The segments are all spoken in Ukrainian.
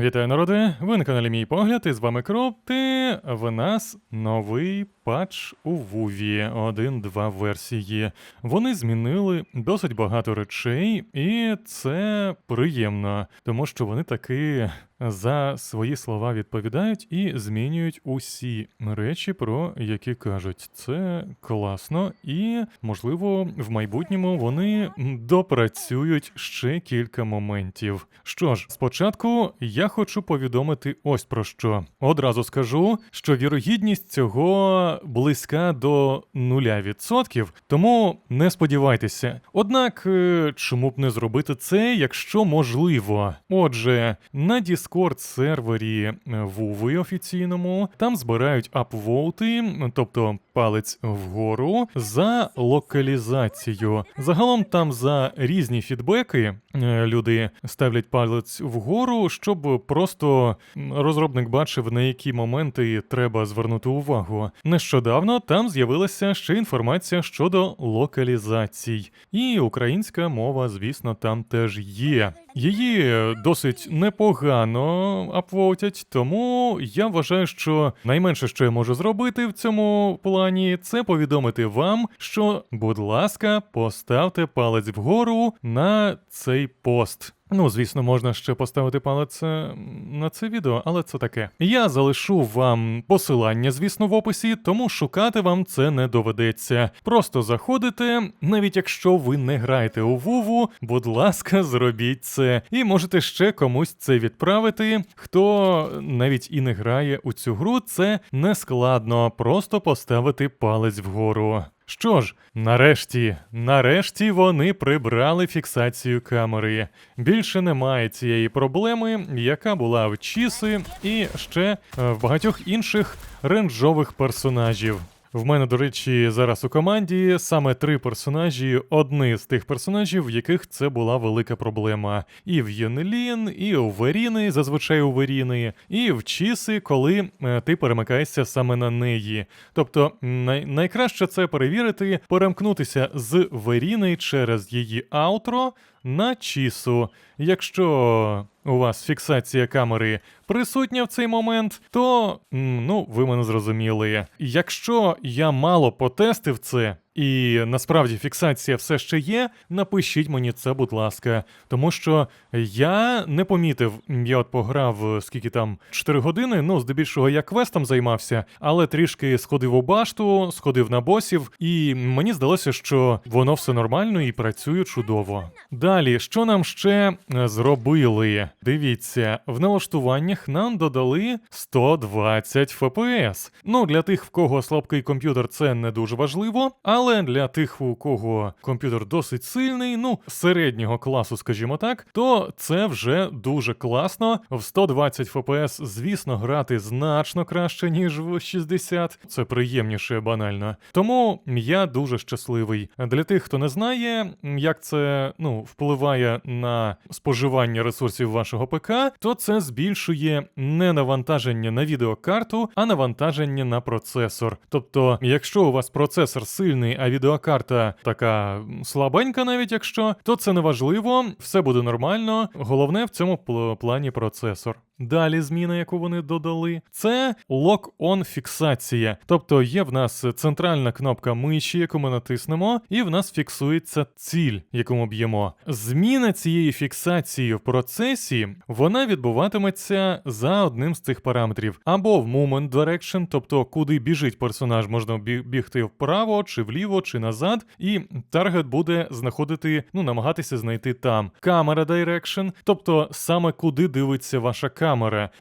Вітаю, народи! Ви на каналі Мій Погляд, і з вами Кропти. В нас новий патч у Вуві 1.2 версії. Вони змінили досить багато речей, і це приємно, тому що вони таки за свої слова відповідають і змінюють усі речі, про які кажуть. Це класно, і можливо в майбутньому вони допрацюють ще кілька моментів. Що ж, спочатку я хочу повідомити ось про що. Одразу скажу, що вірогідність цього близька до 0%, тому не сподівайтеся. Однак, е, чому б не зробити це, якщо можливо? Отже, на Discord сервері Вуви офіційному там збирають апвоути, тобто палець вгору, за локалізацію. Загалом там за різні фідбеки е, люди ставлять палець вгору, щоб просто розробник бачив, на які моменти треба звернути увагу. Нещодавно там з'явилася ще інформація щодо локалізацій, і українська мова, звісно, там теж є. Її досить непогано апвотять, тому я вважаю, що найменше, що я можу зробити в цьому плані, це повідомити вам, що, будь ласка, поставте палець вгору на цей пост. Ну, звісно, можна ще поставити палець е, на це відео, але це таке. Я залишу вам посилання, звісно, в описі, тому шукати вам це не доведеться. Просто заходите, навіть якщо ви не граєте у Вуву, будь ласка, зробіть це. І можете ще комусь це відправити. Хто навіть і не грає у цю гру, це не складно, просто поставити палець вгору. Що ж, нарешті, нарешті вони прибрали фіксацію камери. Більше немає цієї проблеми, яка була в Чіси і ще е, в багатьох інших ренджових персонажів. В мене, до речі, зараз у команді саме три персонажі, одні з тих персонажів, в яких це була велика проблема. І в Єнелін, і у Веріни, зазвичай у Веріни, і в Чіси, коли е, ти перемикаєшся саме на неї. Тобто най- найкраще це перевірити, перемкнутися з Веріни через її аутро на Чісу. Якщо у вас фіксація камери присутня в цей момент, то ну ви мене зрозуміли. Якщо я мало потестив це. І насправді фіксація все ще є. Напишіть мені це, будь ласка, тому що я не помітив. Я от пограв е, скільки там 4 години. Ну, здебільшого я квестом займався, але трішки сходив у башту, сходив на босів, і мені здалося, що воно все нормально і працює чудово. Далі, що нам ще е, зробили? Дивіться, в налаштуваннях нам додали 120 FPS. Ну, для тих, в кого слабкий комп'ютер, це не дуже важливо, але для тих, у кого комп'ютер досить сильний, ну, середнього класу, скажімо так, то це вже дуже класно. В 120 FPS, звісно, грати значно краще, ніж в 60. Це приємніше банально. Тому я дуже щасливий. Для тих, хто не знає, як це ну, впливає на споживання ресурсів вашого ПК, то це збільшує не навантаження на відеокарту, а навантаження на процесор. Тобто, якщо у вас процесор сильний, а відеокарта така слабенька, навіть якщо, то це не важливо, все буде нормально. Головне в цьому плані процесор. Далі зміна, яку вони додали, це lock-on фіксація. Тобто є в нас центральна кнопка миші, яку ми натиснемо, і в нас фіксується ціль, яку ми б'ємо. Зміна цієї фіксації в процесі вона відбуватиметься за одним з цих параметрів, або в moment direction, тобто куди біжить персонаж, можна бігти вправо, чи вліво, чи назад, і таргет буде знаходити, ну намагатися знайти там. Камера direction, тобто саме куди дивиться ваша камера.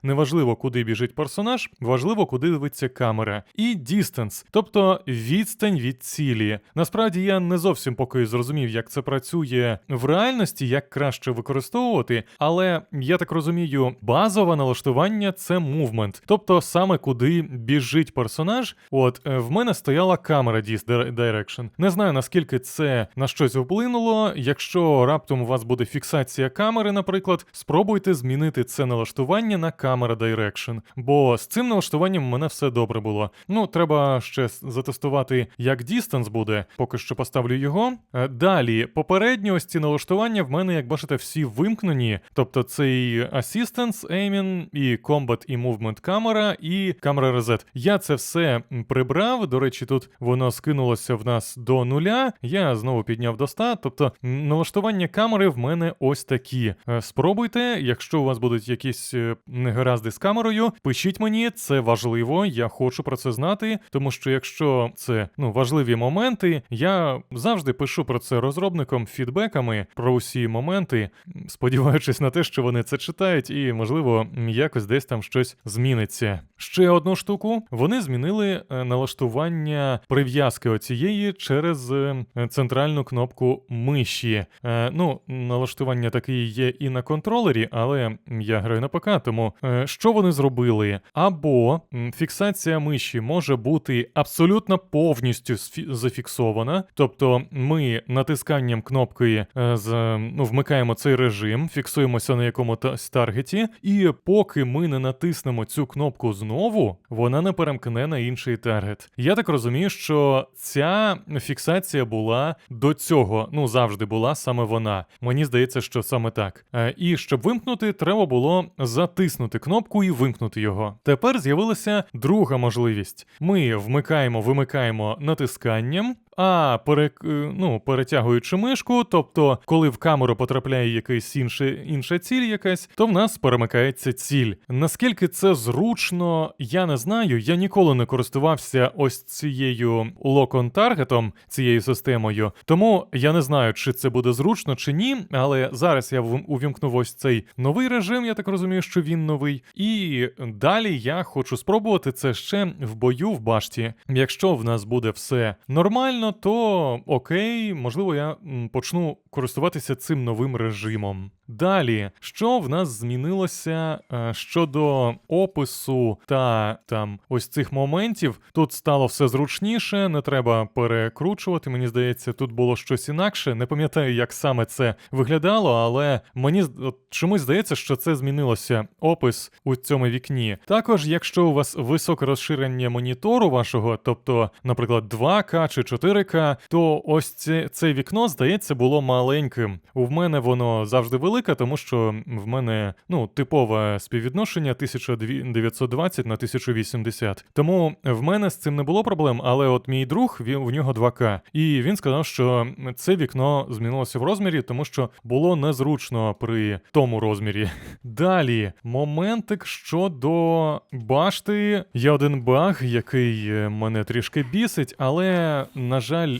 Неважливо, куди біжить персонаж, важливо, куди дивиться камера. І distance, тобто відстань від цілі. Насправді я не зовсім поки зрозумів, як це працює в реальності, як краще використовувати, але я так розумію, базове налаштування це movement, тобто саме куди біжить персонаж. От е, в мене стояла камера Dis Direction. Не знаю наскільки це на щось вплинуло. Якщо раптом у вас буде фіксація камери, наприклад, спробуйте змінити це налаштування налаштування на камера Direction, бо з цим налаштуванням в мене все добре було. Ну, треба ще затестувати, як Distance буде, поки що поставлю його. Е, Далі, попередні ось ці налаштування в мене, як бачите, всі вимкнені. Тобто цей Assistance, Aiming, і Combat, і Movement камера, і камера Reset. Я це все прибрав. До речі, тут воно скинулося в нас до нуля. Я знову підняв до 100. Тобто налаштування камери в мене ось такі. Е, Спробуйте, якщо у вас будуть якісь е, негаразди з камерою, пишіть мені, це важливо. Я хочу про це знати, тому що якщо це ну важливі моменти, я завжди пишу про це розробникам фідбеками про усі моменти, сподіваючись на те, що вони це читають, і можливо якось десь там щось зміниться. Ще одну штуку вони змінили е, налаштування прив'язки оцієї через е, центральну кнопку миші. Е, ну, налаштування таке є і на контролері, але я граю на ПК, тому е, що вони зробили? Або фіксація миші може бути абсолютно повністю зафіксована, тобто ми натисканням кнопки е, з, ну, вмикаємо цей режим, фіксуємося на якомусь таргеті, і поки ми не натиснемо цю кнопку знову, вона не перемкне на інший таргет. Я так розумію, що ця фіксація була до цього, ну завжди була саме вона. Мені здається, що саме так. Е, І щоб вимкнути, треба було затиснути кнопку і вимкнути його. Тепер з'явилася друга можливість. Ми вмикаємо, вимикаємо натисканням. А пере, е, ну, перетягуючи мишку, тобто, коли в камеру потрапляє якась інша, інша ціль, якась, то в нас перемикається ціль. Наскільки це зручно, я не знаю. Я ніколи не користувався ось цією локон таргетом, цією системою. Тому я не знаю, чи це буде зручно чи ні. Але зараз я увімкнув ось цей новий режим. Я так розумію, що він новий. І далі я хочу спробувати це ще в бою в башті. Якщо в нас буде все нормально, то окей, можливо, я почну користуватися цим новим режимом. Далі, що в нас змінилося е, щодо опису та там ось цих моментів, тут стало все зручніше, не треба перекручувати. Мені здається, тут було щось інакше. Не пам'ятаю, як саме це виглядало, але мені от чомусь здається, що це змінилося опис у цьому вікні. Також, якщо у вас високе розширення монітору вашого, тобто, наприклад, 2К чи 4К, то ось це, це вікно, здається, було маленьким. У мене воно завжди велике, тому що в мене ну типове співвідношення 1920 на 1080. Тому в мене з цим не було проблем, але от мій друг він в нього 2К. І він сказав, що це вікно змінилося в розмірі, тому що було незручно при тому розмірі. Далі, моментик щодо башти. Є один баг, який е, мене трішки бісить, але, на жаль,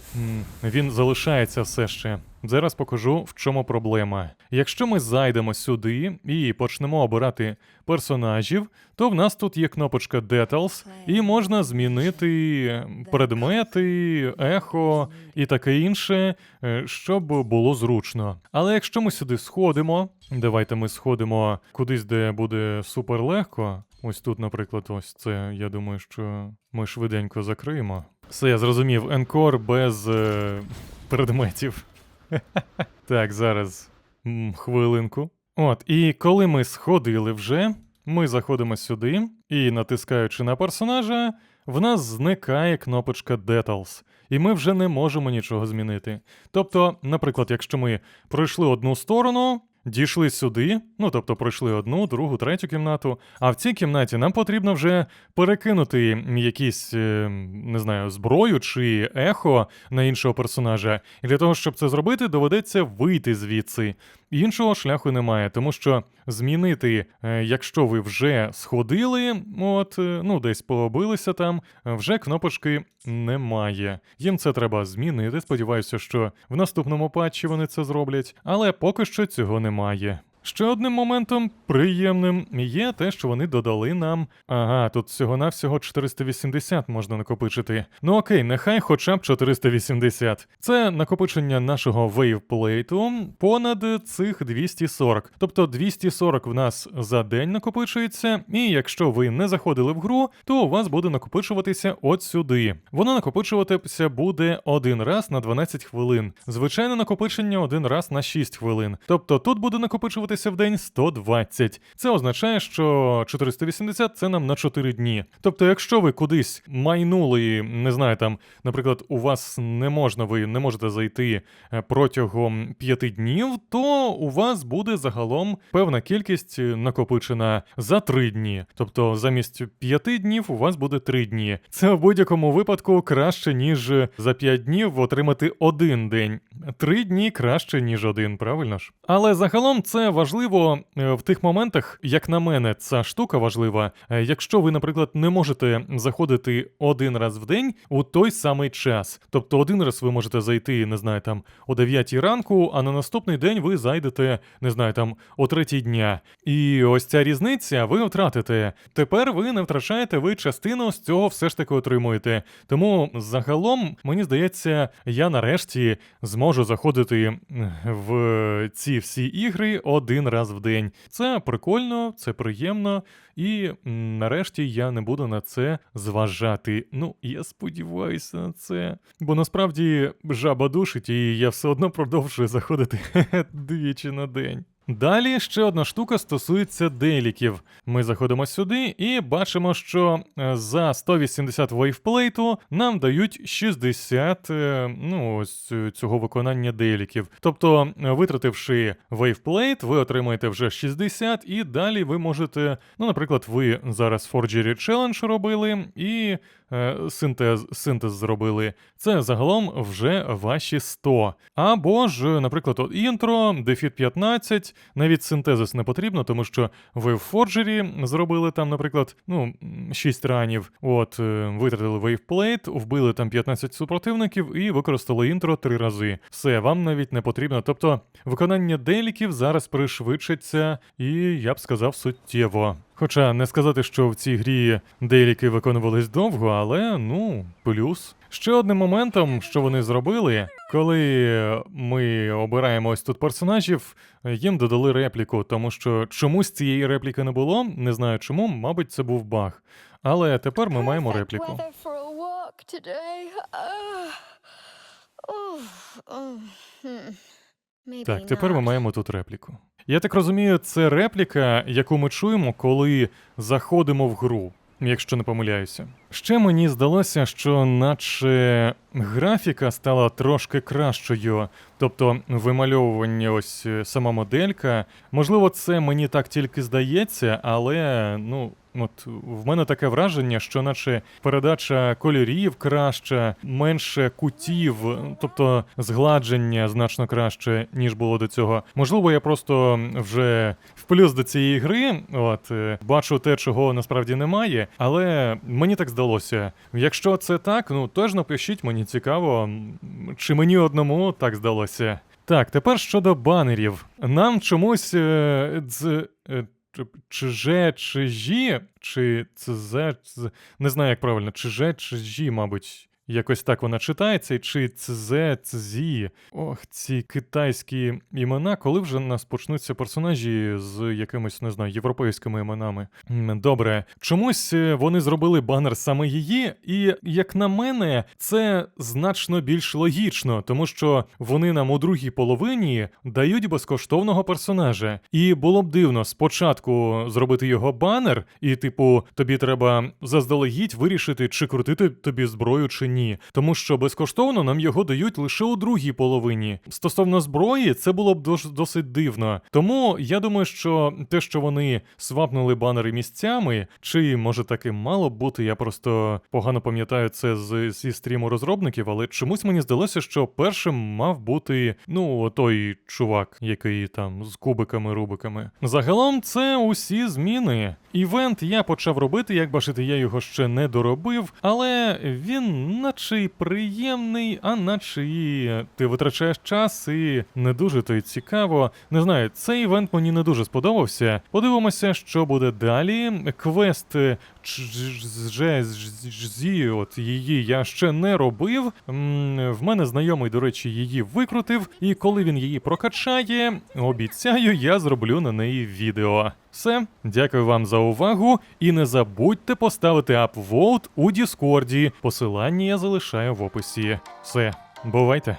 він залишається все ще. Зараз покажу, в чому проблема. Якщо ми зайдемо сюди і почнемо обирати персонажів, то в нас тут є кнопочка Details, і можна змінити предмети, ехо і таке інше, е, щоб було зручно. Але якщо ми сюди сходимо, давайте ми сходимо кудись, де буде супер легко. Ось тут, наприклад, ось це. Я думаю, що ми швиденько закриємо. Все, я зрозумів, енкор без е, предметів. Так, зараз хвилинку. От, і коли ми сходили вже, ми заходимо сюди і, натискаючи на персонажа, в нас зникає кнопочка Details, і ми вже не можемо нічого змінити. Тобто, наприклад, якщо ми пройшли одну сторону, дійшли сюди, ну тобто пройшли одну, другу, третю кімнату, а в цій кімнаті нам потрібно вже перекинути якісь, е, не знаю, зброю чи ехо на іншого персонажа. І для того, щоб це зробити, доведеться вийти звідси. Іншого шляху немає, тому що змінити, е, якщо ви вже сходили, от е, ну десь побилися там, вже кнопочки немає. Їм це треба змінити. Сподіваюся, що в наступному патчі вони це зроблять, але поки що цього немає. Ще одним моментом приємним є те, що вони додали нам. Ага, тут всього-навсього 480 можна накопичити. Ну окей, нехай хоча б 480. Це накопичення нашого вейвплейту понад цих 240. Тобто 240 в нас за день накопичується, і якщо ви не заходили в гру, то у вас буде накопичуватися от сюди. Воно накопичуватися буде один раз на 12 хвилин. Звичайне накопичення один раз на 6 хвилин. Тобто тут буде накопичуватися заряджатися в день 120. Це означає, що 480 це нам на 4 дні. Тобто, якщо ви кудись майнули, не знаю, там, наприклад, у вас не можна, ви не можете зайти е, протягом 5 днів, то у вас буде загалом певна кількість е, накопичена за 3 дні. Тобто замість 5 днів у вас буде 3 дні. Це в будь-якому випадку краще, ніж за 5 днів отримати один день. 3 дні краще, ніж один, правильно ж? Але загалом це важливо е, в тих моментах, як на мене, ця штука важлива. Е, Якщо ви, наприклад, не можете заходити один раз в день у той самий час. Тобто один раз ви можете зайти, не знаю, там о 9 ранку, а на наступний день ви зайдете, не знаю, там о 3 дня. І ось ця різниця ви втратите. Тепер ви не втрачаєте, ви частину з цього все ж таки отримуєте. Тому загалом, мені здається, я нарешті зможу заходити в ці всі ігри один раз в день. Це прикольно, це приємно, і нарешті я не буду на це зважати. Ну, я сподіваюся на це. Бо насправді жаба душить, і я все одно продовжую заходити двічі на день. Далі ще одна штука стосується деліків. Ми заходимо сюди і бачимо, що е, за 180 вейвплейту нам дають 60 е, ну, ось цього виконання деліків. Тобто, е, витративши вейвплейт, ви отримаєте вже 60, і далі ви можете, ну, наприклад, ви зараз Forgery Challenge робили і синтез, синтез зробили. Це загалом вже ваші 100. Або ж, наприклад, от інтро, дефіт 15, навіть синтезис не потрібно, тому що ви в Форджері зробили там, наприклад, ну, 6 ранів, от, е, витратили вейвплейт, вбили там 15 супротивників і використали інтро 3 рази. Все, вам навіть не потрібно. Тобто, виконання деліків зараз пришвидшиться, і я б сказав суттєво. Хоча не сказати, що в цій грі деякі виконувались довго, але ну, плюс. Ще одним моментом, що вони зробили, коли ми обираємо ось тут персонажів, їм додали репліку, тому що чомусь цієї репліки не було, не знаю чому, мабуть, це був баг. Але тепер ми маємо репліку. Так, тепер ми маємо тут репліку. Я так розумію, це репліка, яку ми чуємо, коли заходимо в гру, якщо не помиляюся. Ще мені здалося, що наче графіка стала трошки кращою, тобто вимальовування ось е, сама моделька. Можливо, це мені так тільки здається, але ну. От в мене таке враження, що наче передача кольорів краща, менше кутів, тобто згладження значно краще, ніж було до цього. Можливо, я просто вже в плюс до цієї гри, от е, бачу те, чого насправді немає, але мені так здалося. Якщо це так, ну теж напишіть, мені цікаво, чи мені одному так здалося. Так, тепер щодо банерів. Нам чомусь е, дз, е, чи- чиже, чижі, чи цзе, не знаю, як правильно, чиже, чижі, мабуть. Якось так вона читається, чи цзе, цзі. Ох, ці китайські імена, коли вже нас почнуться персонажі з якимись, не знаю, європейськими іменами. Добре, чомусь е, вони зробили банер саме її, і як на мене, це значно більш логічно, тому що вони нам у другій половині дають безкоштовного персонажа. І було б дивно спочатку зробити його банер, і, типу, тобі треба заздалегідь вирішити, чи крутити тобі зброю чи ні. Тому що безкоштовно нам його дають лише у другій половині. Стосовно зброї, це було б дос- досить дивно. Тому я думаю, що те, що вони свапнули банери місцями, чи може таки мало бути, я просто погано пам'ятаю це з, зі стріму розробників, але чомусь мені здалося, що першим мав бути ну той чувак, який там з кубиками-рубиками. Загалом це усі зміни. Івент я почав робити, як бачите, я його ще не доробив, але він наче приємний, а наче і ти витрачаєш час і не дуже то й цікаво. Не знаю, цей івент мені не дуже сподобався. Подивимося, що буде далі. Квест Джезі, от її я ще не робив. В мене знайомий, до речі, її викрутив, і коли він її прокачає, обіцяю, я зроблю на неї відео. Все, дякую вам за увагу, і не забудьте поставити апволт у Діскорді. Посилання я залишаю в описі. Все, бувайте.